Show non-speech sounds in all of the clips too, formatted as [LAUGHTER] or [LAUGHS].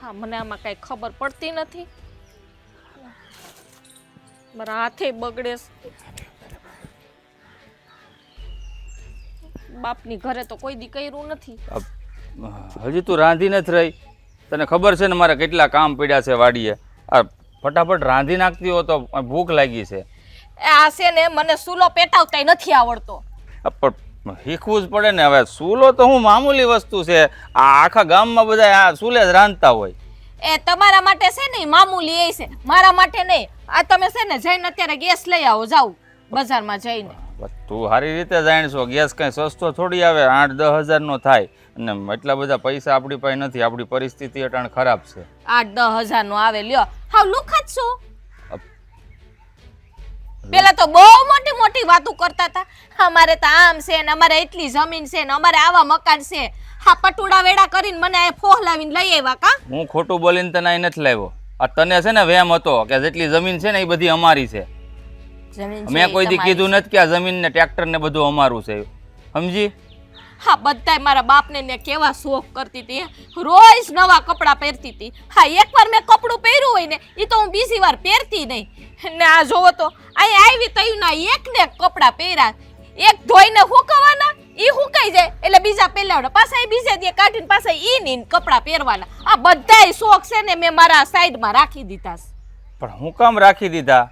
હા મને આમાં કાંઈ ખબર પડતી નથી. મારા હાથે બગડે બાપની ઘરે તો કોઈ દી કર્યું નથી. હજી તું રાંધી નથી રહી. તને ખબર છે ને મારે કેટલા કામ પડ્યા છે વાડીએ? આ ફટાફટ રાંધી નાખતી હો તો ભૂખ લાગી છે. એ આ છે ને મને સૂલો પેટાવતાય નથી આવડતો. પણ શીખવું જ પડે ને. હવે સૂલો તો હું મામૂલી વસ્તુ છે. આ આખા ગામમાં બધા આ સૂલે જ રાંધતા હોય. એ તમારા માટે છે ને મામૂલી એ છે. મારા માટે નહીં. આ તમે છે ને જઈને અત્યારે ગેસ લઈ આવો જાવ બજારમાં જઈને. તું સારી રીતે જાણશો. ગેસ કંઈ સસ્તો થોડી આવે આઠ દસ હજારનો થાય. અને એટલા બધા પૈસા આપણી પાસે નથી. આપણી પરિસ્થિતિ અટાણ ખરાબ છે. આઠ દસ હજાર નો આવે. લ્યો. હાવ લુખા જ છું. પેલા તો બહુ મોટી મોટી વાતો કરતા હતા. અમારે તો આમ છે ને અમારે એટલી જમીન છે ને અમારે આવા મકાન છે. હા પટુડા વેડા કરીને મને આ ફોહલાવીને લઈ આવ્યા કા? હું ખોટું બોલીને તને અહીં નથી લાવ્યો. આ તને છે ને વેમ હતો કે જેટલી જમીન છે ને એ બધી અમારી છે. જમીન મેં કોઈ દી કીધું નથી કે આ જમીન ને ટ્રેક્ટર ને બધું અમારું છે. સમજી? હા, બધાય મારા બાપને ને કેવા શોખ કરતી હતી રોજ નવા કપડાં પહેરતી હતી. હા, એકવાર મેં કપડું પહેર્યું હોય ને એ તો હું બીજી વાર પહેરતી નહીં. ને આ જોવો તો, અહીં આવી તયું ના એક કપડાં પહેર્યા. એક ધોઈને હુકવાના એ હુકાઈ જાય. એટલે બીજા પહેલાવડા પાછા બીજે દે કાઢીને પાછા ઈ ની કપડાં પહેરવાના. આ બધાય શોખ છે ને, મેં મારા સાઈડમાં રાખી દીધા પણ હું કામ રાખી દીધા?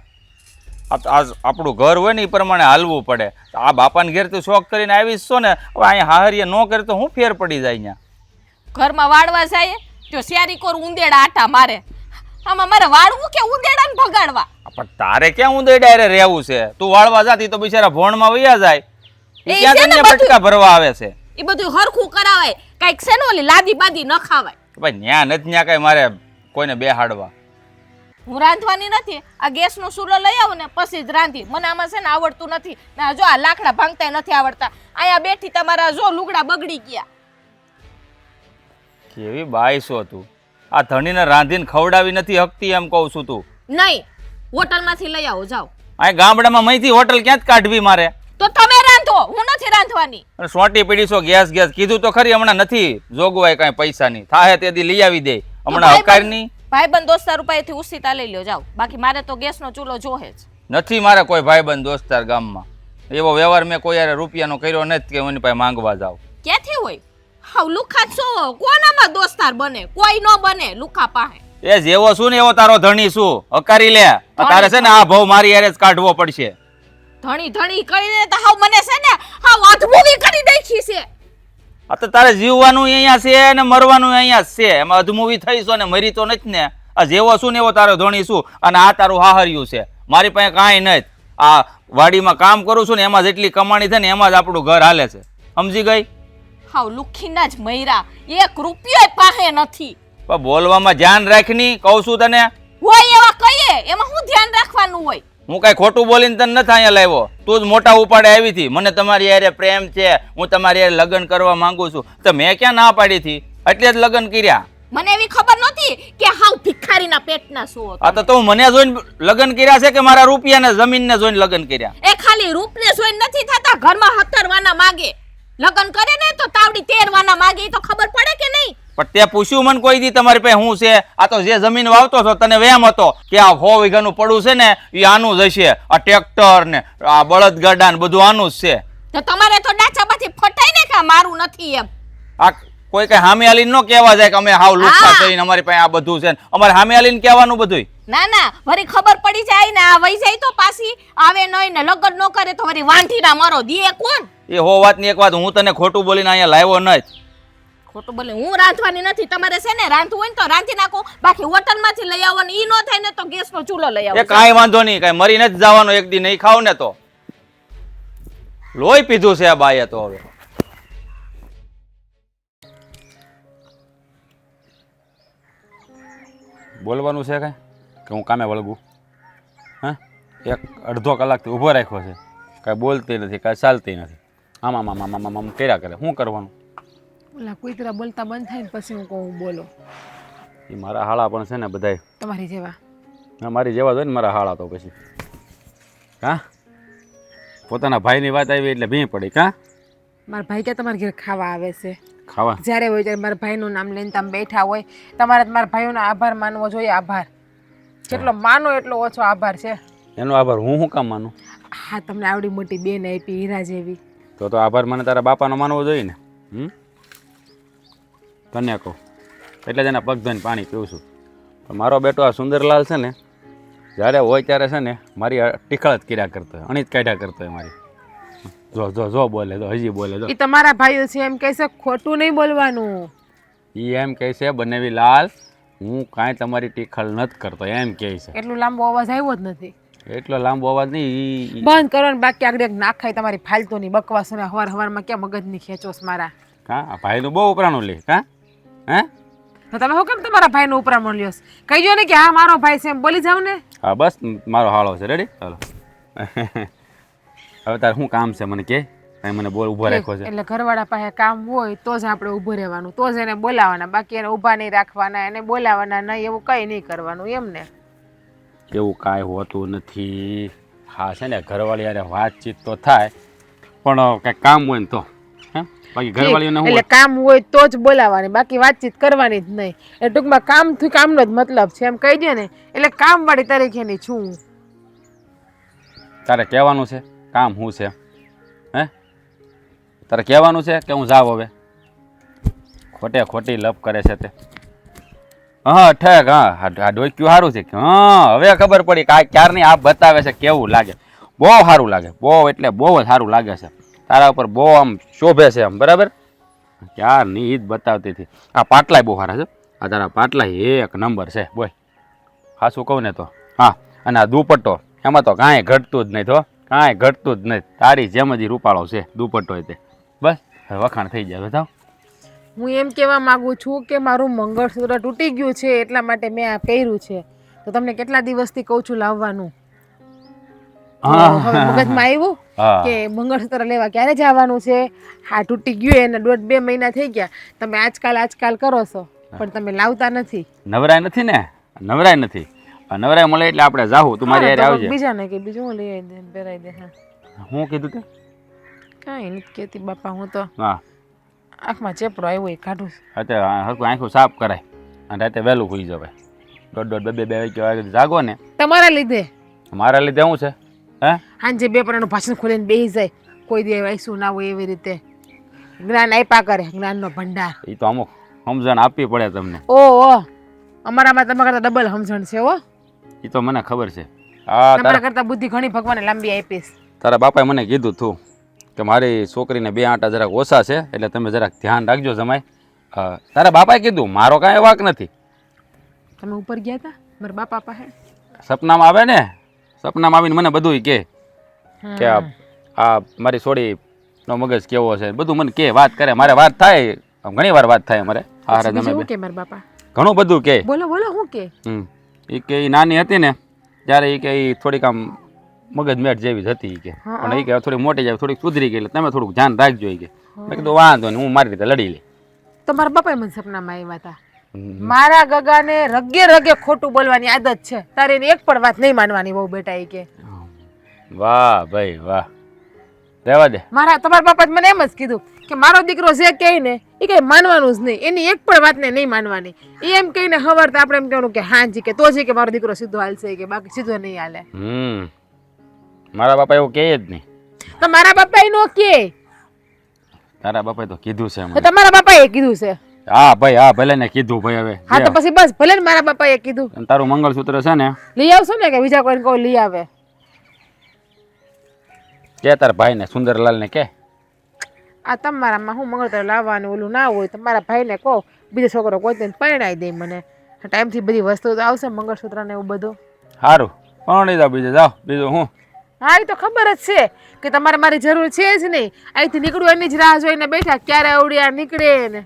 આ આપણું ઘર હોય ને એ પ્રમાણે હાલવું પડે. આ બાપાને ઘેર તું શોખ કરીને આવીશ છો ને? હવે અહીંયા હાહરીએ ન કરે તો હું ફેર પડી જાય અહીંયા? ઘરમાં વાળવા જાય તો શેરી કોર ઉંદેડા આટા મારે. આમાં મારે વાળવું કે ઉંદેડાને ભગાડવા? પણ તારે ક્યાં ઉંદેડા રે રહેવું છે? તું વાળવા જાતી તો બિચારા ભોણમાં વયા જાય. એ ક્યાં છે ને તને બધું- પટકા ભરવા આવે છે? એ બધું હરખું કરાવાય. કંઈક છે ને ઓલી લાદી બાદી ન ખાવાય. ભાઈ ન્યા નથી ન્યા કઈ મારે કોઈને બેહાડવા. હું રાંધવાની નથી આ ગેસનો ચૂલો લઈ આવું ને પછી જ રાંધી. મને આમાં છે ને આવડતું નથી. ને જો આ લાકડા ભાંગતા નથી આવડતા. અહીંયા બેઠી તમારા જો લુગડા બગડી ગયા. કેવી બાઈ છો તું? આ ધણીને રાંધીને ખવડાવી નથી હકતી એમ કહું છું તું. નહીં હોટલમાંથી લઈ આવો જાઓ. અહીં ગામડામાં મહીથી હોટલ ક્યાં જ કાઢવી મારે? તો તમે રાંધો હું નથી રાંધવાની. અને સોટી પડી છો ગેસ ગેસ. કીધું તો ખરી હમણાં નથી જોગવાય કાંઈ પૈસાની. થાહે તેથી લઈ આવી દે. હમણાં હકારની. ભાઈબંધ દોસ્તાર રૂપિયાથી ઉસીતા લઈ લ્યો જાઓ. બાકી મારે તો ગેસનો ચૂલો જોહે જ. નથી મારે કોઈ ભાઈબંધ દોસ્તાર ગામમાં. એવો વ્યવહાર મેં કોઈ યારે રૂપિયાનો કર્યો નથી કે એની પાસે માંગવા જાવ. ક્યાંથી હોય? હાવ લુખા છો. કોનામાં દોસ્તાર બને? કોઈ નો બને લુખા પાહે. એ જેવો છું ને એવો તારો ધણી છું. હકારી લે. તારે છે ને આ ભાવ મારી યારે જ કાઢવો પડશે. ધણી ધણી કરીને તો હાવ મને છે ને હાવ અધમુવી કરી દેખી છે. આ તો તારે જીવવાનું અહીંયા છે અને મરવાનું અહીંયા છે. એમાં અધમૂવી થઈ છો ને મરી તો નથી ને. આ જેવો શું ને એવો તારો ધણી શું અને આ તારું હાહર્યું છે. મારી પાસે કાંઈ નથી. આ વાડીમાં કામ કરું છું ને એમાં જેટલી કમાણી થાય ને એમાં જ આપણું ઘર હાલે છે. સમજી ગઈ? હાવ લુખીના જ મૈરા એક રૂપિયો પાસે નથી. પણ બોલવામાં ધ્યાન રાખની કહું છું તને. હોય એવા કહીએ એમાં શું ધ્યાન રાખવાનું હોય? હું કાંઈ ખોટું બોલીને તને નથી અહીંયા લાવ્યો. તું જ મોટા ઉપાડે આવી હતી મને તમારી યારે પ્રેમ છે. હું તમારી યારે લગ્ન કરવા માંગુ છું. તો મેં ક્યાં ના પાડી હતી? એટલે જ લગ્ન કર્યા. મને એવી ખબર નહોતી કે હાવ ભિખારીના પેટના છો આ તો તું મને જોઈને લગ્ન કર્યા છે કે મારા રૂપિયાને જમીનને જોઈને લગ્ન કર્યા? એ ખાલી રૂપને જોઈને નથી થતા ઘરમાં હતરવાના માગે. લગ્ન કરે ને તો તાવડી તેરવાના માગે એ તો ખબર પડે કે નહીં? પણ તે પૂછ્યું મને કોઈ દી તમારી પાસે શું છે? આ તો જે જમીન વાવતો છો તને વેમ હતો કે આ હો વીઘાનું પડું છે ને એ આનું જ હશે. આ ટ્રેક્ટર ને આ બળદગાડા ને બધું આનું જ છે. તો તમારે તો ડાચામાંથી ફટાઈ ને કે મારું નથી એમ. આ કોઈ કઈ હામે હાલીને નો કહેવા જાય કે અમે હાવ લુચ્ચા થઈને અમારી પાસે આ બધું છે ને. અમારે હામે હાલીને કહેવાનું બધું ના ના વરી ખબર પડી જાય ને આ વહી જાય તો પાછી આવે નહીં ને લગ્ન ન કરે તો વરી વાંઠી ના મારો દીએ કોણ? એ હો વાતની એક વાત હું તને ખોટું બોલીને અહીંયા લાવ્યો નથી ખોટું બોલે. હું રાંધવાની નથી. તમારે છે ને રાંધવું હોય ને તો રાંધી નાખો. બાકી હોટલમાંથી લઈ આવો ને ઈ ન થાય ને તો ગેસનો ચૂલો લઈ એ આવો કાંઈ વાંધો નહીં. કાંઈ મરી નથી જવાનો એક દી. નહીં ખાવ ને તો. લોહી પીધું છે આ બાઈએ તો હવે. બોલવાનું છે કાંઈ? કે હું કામે વળગું? હા? એક અડધો કલાકથી ઊભો રાખ્યો છે. કાંઈ બોલતી નથી કાંઈ ચાલતી નથી. આમ આમ આમ આમ આમ આમ કર્યા કરે. શું કરવાનું? ઓલા કુતરા બોલતા બંધ થાય ને પછી હું કહું બોલો. એ મારા હાળા પણ છે ને બધાય. તમારી જેવા. ના મારી જેવા જ હોય ને મારા હાળા તો પછી. હા? પોતાના ભાઈની વાત આવી એટલે ભીં પડી કા? મારા ભાઈ કે તમારા ઘેર ખાવા આવે છે? ખાવા? જ્યારે હોય ત્યારે મારા ભાઈનું નામ લઈને તમે બેઠા હોય. તમારે મારા ભાઈઓનો આભાર માનવો જોઈએ આભાર. જેટલો માનો એટલો ઓછો આભાર છે. એનો આભાર હું શું કામ માનું? હા તમને આવડી મોટી બેન આપી હીરા જેવી. તો તો આભાર મને તારા બાપાનો માનવો જોઈએ ને હમ? કહું. એટલે જ એના પગ ધોઈને પાણી પીવું છું. પણ મારો બેટો આ સુંદરલાલ છે ને જ્યારે હોય ત્યારે છે ને મારી ટીખળ જ કર્યા કરતો હોય અણી જ કાઢ્યા કરતો હોય મારી. જો જો જો બોલે તો હજી બોલે તો એ તમારા ભાઈઓ છે એમ કહે છે ખોટું નહીં બોલવાનું. એ એમ કહે છે બનેવી લાલ હું કાંઈ તમારી ટીખળ નથી કરતો. એમ કહે છે. એટલું લાંબો અવાજ આવ્યો જ નથી. એટલો લાંબો અવાજ નહીં એ બંધ કરો ને બાકી આગળ એક નાખાય તમારી ફાલતુની બકવાસ ને હવાર હવારમાં ક્યાં મગજની ખેંચોસ મારા. હા ભાઈનું બહુ ઉપરાણું લે કાં? હે? તો તમે શું કેમ તમારા ભાઈનો ઉપરામણ લ્યો કહીજો ને કે હા મારો ભાઈ છે એમ બોલી જાવ ને. હા બસ મારો હાળો છે. રેડી ચાલો [LAUGHS] હવે તારે શું કામ છે મને કે? કાંઈ મને બોલ ઊભો રાખ્યો છે. એટલે ઘરવાળા પાસે કામ હોય તો જ આપણે ઊભું રહેવાનું. તો જ એને બોલાવાના. બાકી એને ઊભા નહીં રાખવાના એને બોલાવાના નહીં એવું કંઈ નહીં કરવાનું એમ ને. એવું કાંઈ હોતું નથી. હા છે ને ઘરવાળી યારે વાતચીત તો થાય પણ કાંઈક કામ હોય ને તો. હે બાકી ઘરવાળીઓને એટલે કામ હોય તો જ બોલાવાની બાકી વાતચીત કરવાની જ નહીં. એટલે ટૂંકમાં કામથી કામનો જ મતલબ છે એમ કહી દે ને એટલે કામવાળી તરીકેની છું તારે કહેવાનું છે કામ હું છે? હે? તારે કહેવાનું છે કે હું જાવ હવે? ખોટે ખોટી લપ કરે છે તે. હા ઠેક હા આ- ડોક્યું સારું છે. કે હા હવે ખબર પડી કે આ ક્યારની આપ બતાવે છે કેવું લાગે? બહુ સારું લાગે બહુ એટલે બહુ જ સારું લાગે છે. તારા ઉપર બહુ આમ શોભે છે આમ બરાબર? ક્યાં ની ઈદ બતાવતી હતી. આ પાટલાય બહુ સારા છે આ તારા પાટલાય એક નંબર છે બોય હાસું કહું ને તો? હા, અને આ દુપટ્ટો, એમાં તો કાંઈ ઘટતું જ નહીં તો કાંઈ ઘટતું જ નહીં તારી જેમ જ રૂપાળો છે, દુપટ્ટો એ તે. બસ વખાણ થઈ જાય, બતાવ. હું એમ કહેવા માગું છું કે મારું મંગળસૂત્ર તૂટી ગયું છે, એટલા માટે મેં આ પહેર્યું છે. તો તમને કેટલા દિવસથી કહું છું લાવવાનું? મગજમાં આવ્યું કે મંગળસૂત્ર લેવા ક્યારે જવાનું છે? હા તૂટી ગયું એને દોઢ બે મહિના થઈ ગયા. તમે આજકાલ આજકાલ કરો છો પણ તમે લાવતા નથી. નવરાય નથી ને? નવરાય નથી. નવરાય મળે એટલે આપણે જાહું. તું મારી યાર આવજે. બીજા ને કે બીજું હું લઈ આવી દે પહેરાઈ દે હા. હું કીધું તે? કાંઈ નથી કહેતી બાપા હું તો હા. આંખમાં ચેપડો આવ્યો એ કાઢું. અત્યારે હરકું આંખું સાફ કરાય. અને રાતે વહેલું હોઈ જવાય. દોઢ દોઢ બે બે વાગે જાગો ને. તમારા લીધે? મારા લીધે શું છે? હે? હાંજે બે એનું ભાષણ ખોલીને બેસી જાય કોઈ દે વાંચ્યું ના હોય એવી રીતે. જ્ઞાન આપ્યા કરે જ્ઞાનનો ભંડાર. એ તો અમુક સમજણ આપવી પડે તમને. ઓ ઓ. અમારામાં તમારા કરતા ડબલ સમજણ છે હો. એ તો મને ખબર છે. હા તમારા કરતા બુદ્ધિ ઘણી ભગવાને લાંબી આપીશ. તારા બાપાએ મને કીધું તું કે મારી છોકરીને બે આંટા જરાક ઓછા છે એટલે તમે જરાક ધ્યાન રાખજો જમાય તારા બાપાએ કીધું મારો કાંઈ વાક નથી. તમે ઉપર ગયા હતા મારા બાપા પાસે? સપનામાં આવે ને સપનામાં આવીને મને બધું કહે કે આ આ મારી છોડી નો મગજ કેવો છે? બધું મને કે વાત કરે મારે વાત થાય. ઘણી વાર વાત થાય મારે હારે તમે કે મારા બાપા? ઘણું બધું કે. બોલો બોલો હું કે? હમ. એ કે એ નાની હતી ને ત્યારે એ કે એ થોડીક આમ મગજ મેટ જેવી જ હતી કે. પણ એ કે થોડી મોટી જાય થોડીક સુધરી ગઈ એટલે તમે થોડુંક ધ્યાન રાખજો એ કે. મેં કીધું વાંધો નહીં હું મારી રીતે લડી લઈ તો બાપા મને સપનામાં આવ્યા હતા. મારા ગગાને રગે રગે ખોટું બોલવાની આદત છે. તારે એની એક પણ વાત નહીં માનવાની બહુ બેટા એ કે. વાહ ભાઈ વાહ. રહેવા દે. મારા તમારા બાપા મને એમ જ કીધું કે મારો દીકરો જે કહે ને એ કઈ માનવાનું જ નહીં. એની એક પણ વાતને નહીં માનવાની. એ એમ કહીને હવાર તો આપણે એમ કહેવાનું કે હા જી કે તો જી કે મારો દીકરો સીધો હાલશે કે બાકી સીધો નહીં હાલે. હમ. મારા બાપા એવું કહે જ નહીં. તો મારા બાપા નો કે. તારા બાપાએ તો કીધું છે તમારા બાપાએ કીધું છે. હા ભાઈ હા ભલે ને કીધું ભાઈ હવે. હા તો પછી બસ ભલે ને મારા બાપાએ કીધું. અને તારું મંગળસૂત્ર છે ને? લઈ આવશો ને કે બીજા કોઈને કોઈ લઈ આવે? કે તારા ભાઈને સુંદરલાલને કે? આ તમારામાં હું મંગળતર લાવવાનું ઓલું ના હોય તમારા ભાઈને કહો. બીજો છોકરો કોઈ તેને પરણાવી દે મને. ટાઈમથી બધી વસ્તુ તો આવશે મંગળસૂત્ર ને એવું બધું. સારું પરણી જાઓ બીજે જાઓ બીજું હું? હા એ તો ખબર જ છે કે તમારે મારી જરૂર છે જ નહીં. અહીંથી નીકળું એની જ રાહ જોઈને બેઠા ક્યારે અવડિયા નીકળે ને.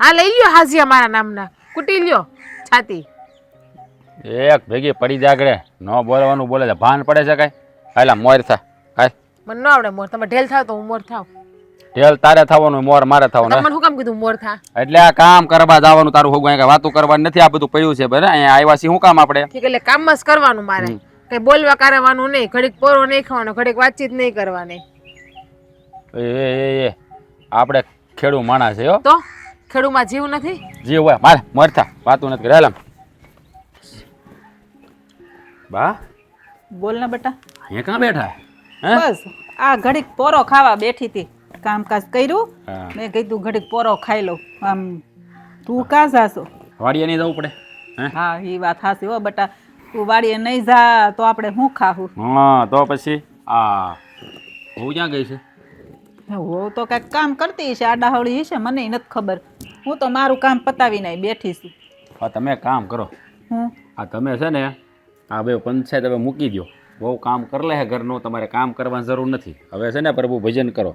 હા લઈ લ્યો હાજિયા મારા નામના. કુટી લ્યો છાતી. એક ભેગી પડી જાગડે ન બોલવાનું બોલે છે ભાન પડે છે કાંઈ? હાલા મોર થા. કાંઈ મને ન આવડે મોર. તમે ઢેલ થાવ તો હું મોર થાવ. ઢેલ તારે થવાનું મોર મારે થવાનું મને શું કામ કીધું મોર થા? એટલે આ કામ કરવા જવાનું તારું હોગું કે વાતું કરવાની નથી આ બધું પડ્યું છે બરાબર અહીંયા આવ્યા છીએ શું કામ આપણે? એટલે કામ જ કરવાનું મારે. કઈ બોલવા કરવાનું નહીં ઘડીક પોરો નહીં ખાવાનો ઘડીક વાતચીત નહીં કરવાની. એ એ. આપણે ખેડૂ માણસ છે હો. તો? ખેડૂમાં જીવ નથી? જીવ હોય. મારે મરતા. વાતું નથી કરેલા બા? બોલ ને બેટા. અહીંયા ક્યાં બેઠા? હે? બસ. આ ઘડીક પોરો ખાવા બેઠી હતી. કામકાજ કર્યું. મેં કીધું ઘડીક પોરો ખાઈ લઉં. આમ તું કાં જાશો? વાડીએ નહીં જવું પડે. હા? એ વાત હાસી હો બેટા. તું વાડીએ નહીં જા તો આપણે શું ખાવું હા તો પછી આ બહુ ક્યાં ગઈ છે? હું તો કાંઈક કામ કરતી હશે આડાહળી હશે મને નથી ખબર. હું તો મારું કામ પતાવીને અહીં બેઠી છું. હા તમે કામ કરો. હું? આ તમે છે ને આ બે પંચાયત હવે મૂકી દો બહુ કામ કરી લે છે ઘરનું તમારે કામ કરવાની જરૂર નથી. હવે છે ને પ્રભુ ભજન કરો.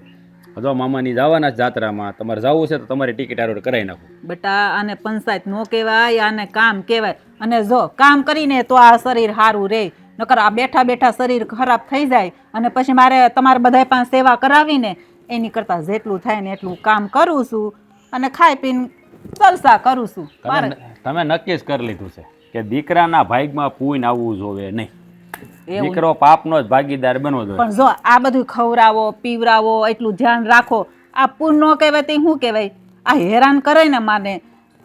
જો મામાની જવાના જાત્રામાં તમારે જવું છે તો તમારી ટિકિટ આરોડ કરાવી નાખો. બેટા આને પંચાયત નો કહેવાય આને કામ કહેવાય. અને જો કામ કરીને તો આ શરીર સારું રહે નકર આ બેઠા બેઠા શરીર ખરાબ થઈ જાય. અને પછી મારે તમારે બધાય પાસે સેવા કરાવીને એની કરતાં જેટલું થાય ને એટલું કામ કરું છું અને ખાઈ પીને જલસા કરું છું. મારે તમે નક્કી જ કરી લીધું છે કે દીકરાના ભાગમાં પૂઈને આવવું જોવે નહીં. દીકરો પાપનો જ ભાગીદાર બનવો જોઈએ પણ જો આ બધું ખવડાવો પીવડાવો એટલું ધ્યાન રાખો. આ પૂર ન કહેવાય તે શું કહેવાય? આ હેરાન કરે ને માને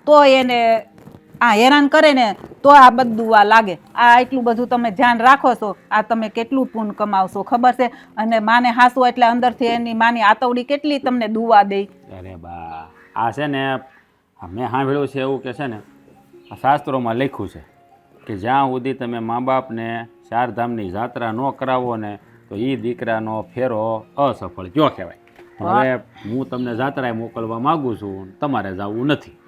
તો એને આ હેરાન કરે ને તો આ બધું આ લાગે. આ એટલું બધું તમે ધ્યાન રાખો છો. આ તમે કેટલું પૂન કમાવશો ખબર છે? અને માને હાસુ એટલે અંદરથી એની માની આતવડી કેટલી તમને દુવા દે. અરે બા આ છે ને મેં સાંભળ્યું છે એવું કે છે ને આ શાસ્ત્રોમાં લખ્યું છે કે જ્યાં સુધી તમે મા બાપને ચારધામની જાત્રા ન કરાવો ને તો એ દીકરાનો ફેરો અસફળ. કયો કહેવાય? હવે હું તમને જાત્રાએ મોકલવા માગું છું તમારે જવું નથી.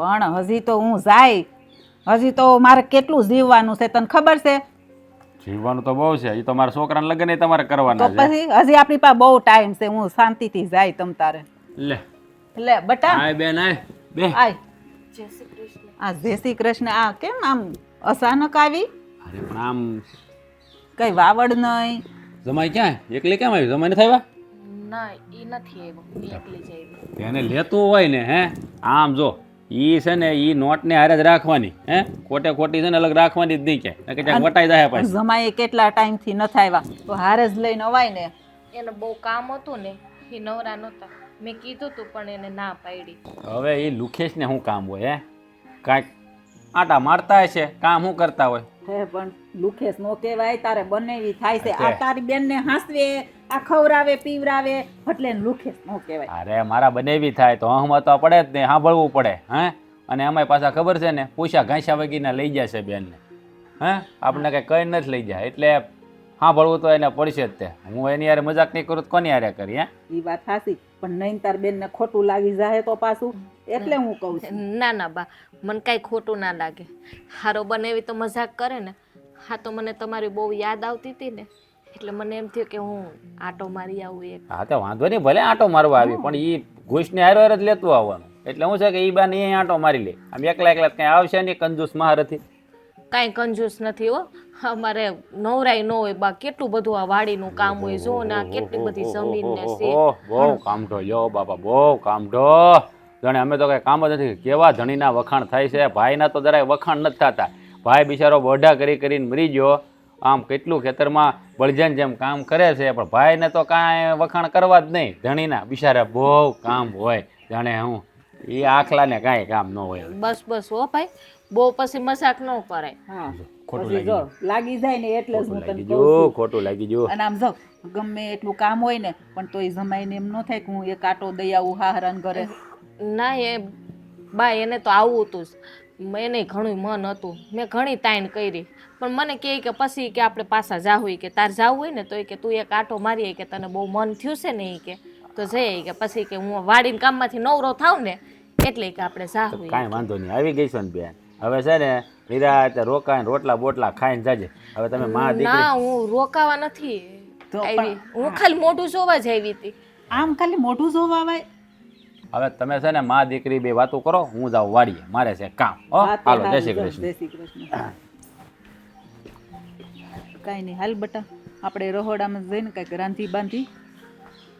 પણ હજી તો હું જાય. હજી તો મારે કેટલું જીવવાનું છે તને ખબર છે? જીવવાનું તો બહુ છે એ તો મારા છોકરાના લગ્ન તમારે તો કરવાના છે. પછી હજી આપણી પાસે બહુ ટાઈમ છે હું શાંતિથી જાય તમ તારે. લે. લે બટા. આય બેન આય. બે. આય. આ જય શ્રી કૃષ્ણ આ કેમ આમ અચાનક આવી? અરે પણ આમ કઈ વાવડ નહીં. જમાઈ ક્યાં? એકલી કેમ આવી? જમાઈ નથી આવ્યા? ના એ નથી આવ્યો. એકલી જ આવી. તેને લેતું હોય ને હે? આમ જો. ઈ છે ને ઈ નોટને હારે જ રાખવાની હે? ખોટે ખોટી છે ને અલગ રાખવાની જ નહીં કે. કે ક્યાંક વટાઈ જાય પાછી. જમાઈ કેટલા ટાઈમથી નથી આવ્યા? તો હારે જ લઈને અવાય ને. એને બહુ કામ હતું ને એ નવરા નહોતા. મેં કીધું તું પણ એને ના પાડી. હવે એ લુખેશને શું કામ હોય હે? કાંઈક આટા મારતા છે કામ શું કરતા હોય? હે પણ લુખેશ નો કહેવાય તારે બનેવી થાય છે. આ તારી તારી બેનને હાંસવે. આ ખવરાવે પીવરાવે એટલે લુખે નો કહેવાય? અરે મારા બનેવી થાય તો હમત તો પડે જ ને સાંભળવું પડે હે? અને અમારી પાછા ખબર છે ને પૂછા ઘાંસા વગીને લઈ જશે બેનને હે? આપણે કંઈ કઈ નથી લઈ જાય એટલે સાંભળવું તો એને પડશે જ તે. હું એની યારે મજાક નહીં કરું તો કોની યારે કરી હે? એ વાત સાચી પણ નહીં તાર બેનને ખોટું લાગી જાય તો પાછું એટલે હું કહું છું. ના ના બા મને કાંઈ ખોટું ના લાગે. હારો બને એવી તો મજાક કરે ને હા તો મને તમારી બહુ યાદ આવતી હતી ને એટલે મને એમ થયું કે હું આટો મારી આવું એક. હા તો વાંધો નહીં ભલે આંટો મારવા આવી પણ એ ઘૂસને હારો હાર જ લેતું આવવાનું. એટલે હું છે કે એ બાને અહીં આંટો મારી લે. આમ એકલા એકલા કંઈ આવશે નહીં કંજૂસ મહારથી કાંઈ કંજૂસ નથી હો. અમારે નવરાય ન હોય બા કેટલું બધું આ વાડીનું કામ હોય જો ને આ કેટલી બધી જમીન ને છે. કામ ઢો યો બાપા બહુ કામઢો. જાણે અમે તો કઈ કામ જ નથી કેવા ધણીના વખાણ થાય છે? ભાઈના તો જરાય વખાણ નથી થતા. ભાઈ બિચારો બોઢા કરી કરીને મરી ગયો. આમ કેટલું ખેતરમાં બળજન જેમ કામ કરે છે પણ ભાઈને તો કાંઈ વખાણ કરવા જ નહીં. ધણીના બિચારા બહુ કામ હોય. જાણે હું એ આખલાને કાંઈ કામ ન હોય બસ બસ હો ભાઈ. બહુ પછી મજાક ન કરે. હા. ખોટું જો લાગી જાય ને એટલે જ હું તને લાગી જો ખોટું લાગી જો અને આમ જો ગમે એટલું કામ હોય ને પણ તોય જમાઈને એમ ન થાય કે હું એક આટો દઈ આવું હાહરાન ઘરે. ના એ બા એને તો આવું હતું એને ઘણું મન હતું. મેં ઘણી તાણ કરી. પણ મને કહે કે પછી કે આપણે પાછા જાવું કે તાર જાવું હોય ને તો એ કે તું એક આટો મારી કે તને બહુ મન થયું છે ને એ કે. તો જઈએ કે પછી કે હું વાડીને કામમાંથી નવરો થાવ ને એટલે કે આપણે જાવું કાંઈ વાંધો નહીં. આવી ગઈ છો ને બેન. હવે છે ને નિરાતે રોકાઈને રોટલા બોટલા ખાઈને જાજે. હવે તમે માં દીકરી ના હું રોકાવા નથી આવી. હું ખાલી મોઢું જોવા જ આવી હતી. આમ ખાલી મોઢું જોવા આવે? હવે તમે છે ને માં દીકરી બે વાતો કરો હું જાઉં વાડીએ. મારે છે કામ. હાલો જય શ્રી કૃષ્ણ. જય શ્રી કૃષ્ણ. કાંઈ નહીં હાલ બટા આપણે રહોડામાં જઈને કંઈક રાંધી બાંધી.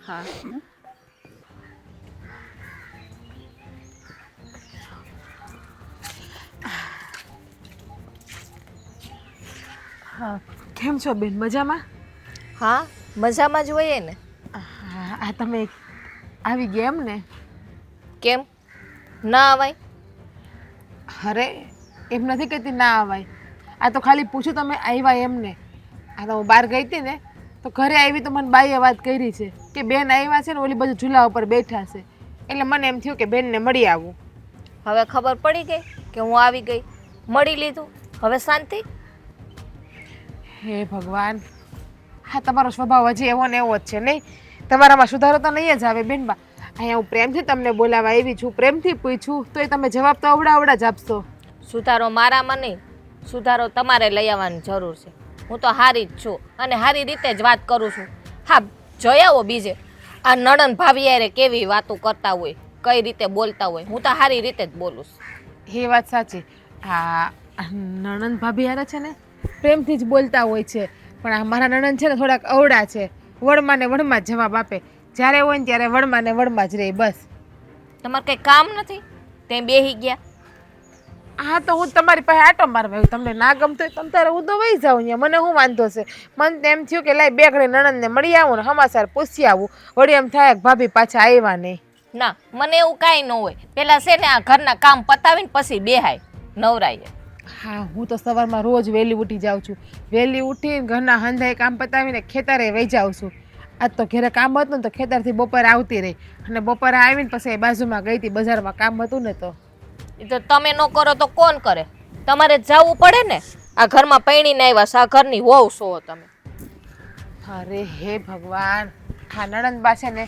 હા. હા કેમ છો બેન મજામાં? હા મજામાં જ હોઈએ ને. હા આ તમે આવી ગયા એમ ને? કેમ? ના અવાય? અરે એમ નથી કહેતી ના આવાય આ તો ખાલી પૂછ્યું તમે આવ્યા એમને. આ તો હું બહાર ગઈ હતી ને તો ઘરે આવી તો મને બાઈએ વાત કરી છે કે બેન આવ્યા છે ને ઓલી બાજુ ઝૂલા ઉપર બેઠા છે. એટલે મને એમ થયું કે બેનને મળી આવું. હવે ખબર પડી ગઈ કે હું આવી ગઈ. મળી લીધું. હવે શાંતિ? હે ભગવાન હા તમારો સ્વભાવ હજી એવો ને એવો જ છે નહીં? તમારામાં સુધારો તો નહીં જ આવે બેનબા અહીંયા હું પ્રેમથી તમને બોલાવા આવી છું. પ્રેમથી પૂછું તો એ તમે જવાબ તો અવડા અવડા જ આપશો. સુધારો મારામાં નહીં. સુધારો તમારે લઈ આવવાની જરૂર છે. હું તો હારી જ છું અને હારી રીતે જ વાત કરું છું. હા જોઈ આવો બીજે. આ નણંદ ભાવિયારે કેવી વાતો કરતા હોય કઈ રીતે બોલતા હોય હું તો હારી રીતે જ બોલું છું. એ વાત સાચી. આ નણંદ ભાભી છે ને પ્રેમથી જ બોલતા હોય છે. પણ આ મારા નણંદ છે ને થોડાક અવડા છે. વડમાં ને વડમાં જવાબ આપે. જ્યારે હોય ને ત્યારે વડમાં ને વડમાં જ રહે બસ. તમારે કંઈ કામ નથી? તે બેહી ગયા. હા તો હું તમારી પાસે આટો મારવા આવ્યું. તમને ના ગમતો હોય તમ તારે હું તો વહી જાઉં ને મને શું વાંધો છે? મને એમ થયું કે લાઈ બે ઘડી નણંદને મળી આવું ને હમાસાર પૂછી આવું. વળી એમ થાય કે ભાભી પાછા આવ્યા નહીં. ના મને એવું કાંઈ ન હોય. પેલા છે ને આ ઘરના કામ પતાવીને પછી બેહાય નવરાઈએ હા હું તો સવારમાં રોજ વહેલી ઉઠી જાઉં છું. વહેલી ઉઠીને ઘરના હંધાઈ કામ પતાવીને ખેતરે વહી જાઉં છું. આજ તો ઘરે કામ હતું ને તો ખેતરથી બપોરે આવતી રહી. અને બપોરે આવીને પછી એ બાજુમાં ગઈ હતી બજારમાં કામ હતું ને તો. એ તો તમે ન કરો તો કોણ કરે? તમારે જવું પડે ને? આ ઘરમાં પૈણીને આવ્યા આ ઘરની વહુ છો તમે. અરે હે ભગવાન હા નણંદ પાસે છે ને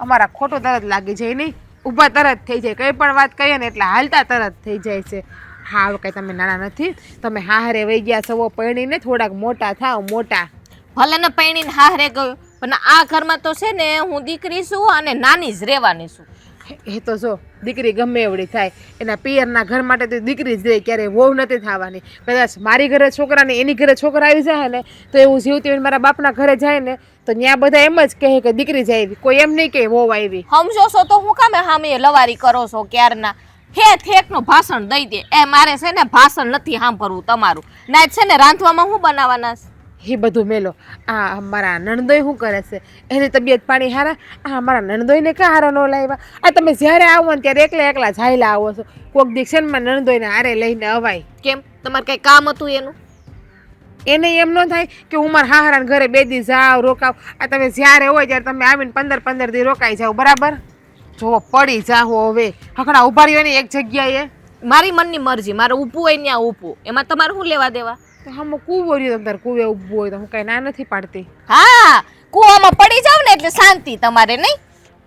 અમારા ખોટું તરત લાગી જાય નહીં. ઊભા તરત થઈ જાય. કંઈ પણ વાત કહીએ ને એટલે હાલતા તરત થઈ જાય છે. હા હવે કંઈ તમે નાના નથી. તમે હારે વહી ગયા છો પૈણીને થોડાક મોટા થાવ મોટા. ભલે ને પૈણીને હારે ગયો પણ આ ઘરમાં તો છે ને હું દીકરી છું અને નાની જ રહેવાની છું. એ તો જો દીકરી ગમે એવડી થાય. એના પિયરના ઘર માટે તો દીકરી જ રહે ક્યારેય વહુ નથી થવાની. કદાચ મારી ઘરે છોકરાને એની ઘરે છોકરા આવી જાય ને તો એવું જીવતી હોય મારા બાપના ઘરે જાય ને તો ત્યાં બધા એમ જ કહે કે દીકરી જ આવી. કોઈ એમ નહીં કે વહુ આવી. સમજો છો તો હું કામે હામે લવારી કરો છો ક્યારના? હે થેકનું ભાષણ દઈ દે. એ મારે છે ને ભાષણ નથી સાંભળવું તમારું. ના છે ને રાંધવામાં હું બનાવવાના છે? એ બધું મેલો. આ મારા નણદોય શું કરે છે? એની તબિયત પાણી હારા? આ મારા નણદોયને ક્યાં હારા ન લાવ્યા? આ તમે જ્યારે આવો ને ત્યારે એકલા એકલા જાયલા આવો છો. કોક દીક્ષનમાં નણદોયને હારે લઈને અવાય. કેમ? તમારે કંઈ કામ હતું એનું? એને એમ ન થાય કે હું મારા હારાના ઘરે બે દી જાવ રોકાવ આ તમે જ્યારે હોય ત્યારે તમે આવીને પંદર પંદર દી રોકાઈ જાઓ બરાબર? જો પડી જાઓ હવે. હકડા ઊભા રહ્યો ને એક જગ્યાએ. મારી મનની મરજી મારે ઊભું હોય ત્યાં ઊભું. એમાં તમારે શું લેવા દેવા? હમ કૂવો રહ્યો તમે તારે કૂવે ઊભું હોય તો હું કઈ ના નથી પાડતી. હા કૂવામાં પડી જાવ ને એટલે શાંતિ તમારે નહીં?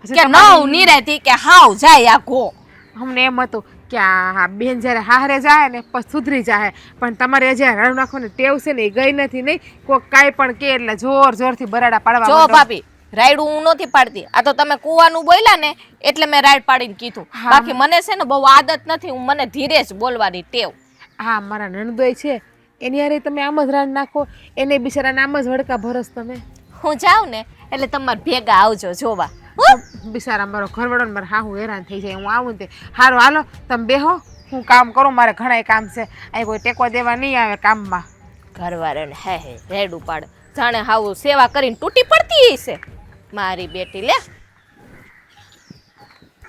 કે નવ નિરાતી કે હાવ જાય આ કો અમને એમ હતું કે આ બેન જ્યારે હારે જાય ને પછી સુધરી જાય. પણ તમારે જે રડ નાખવાની ટેવ છે ને એ ગઈ નથી નહીં. કોઈ કાંઈ પણ કે એટલે જોર જોરથી બરાડા પાડવા જો ભાભી રાયડું હું નથી પાડતી. આ તો તમે કૂવાનું બોલ્યા ને એટલે મેં રાયડ પાડીને કીધું. બાકી મને છે ને બહુ આદત નથી હું મને ધીરે જ બોલવાની ટેવ. હા મારા નણદોય છે. એની હારે તમે આમ જ રાન નાખો એને બિચારાને આમ જ વડકા ભરસ તમે. હું જાઉં ને એટલે તમારે ભેગા આવજો જોવા. બિચારા મારો ઘરવાળો ને મારે હા હું હેરાન થઈ જાય હું આવું ને તે. સારું હાલો તમે બેહો હું કામ કરું મારે ઘણાય કામ છે. અહીં કોઈ ટેકો દેવા નહીં આવે કામમાં. ઘરવાળાને હે હે રેડ ઉપાડ જાણે હાવું સેવા કરીને તૂટી પડતી હશે. મારી બેટી લે.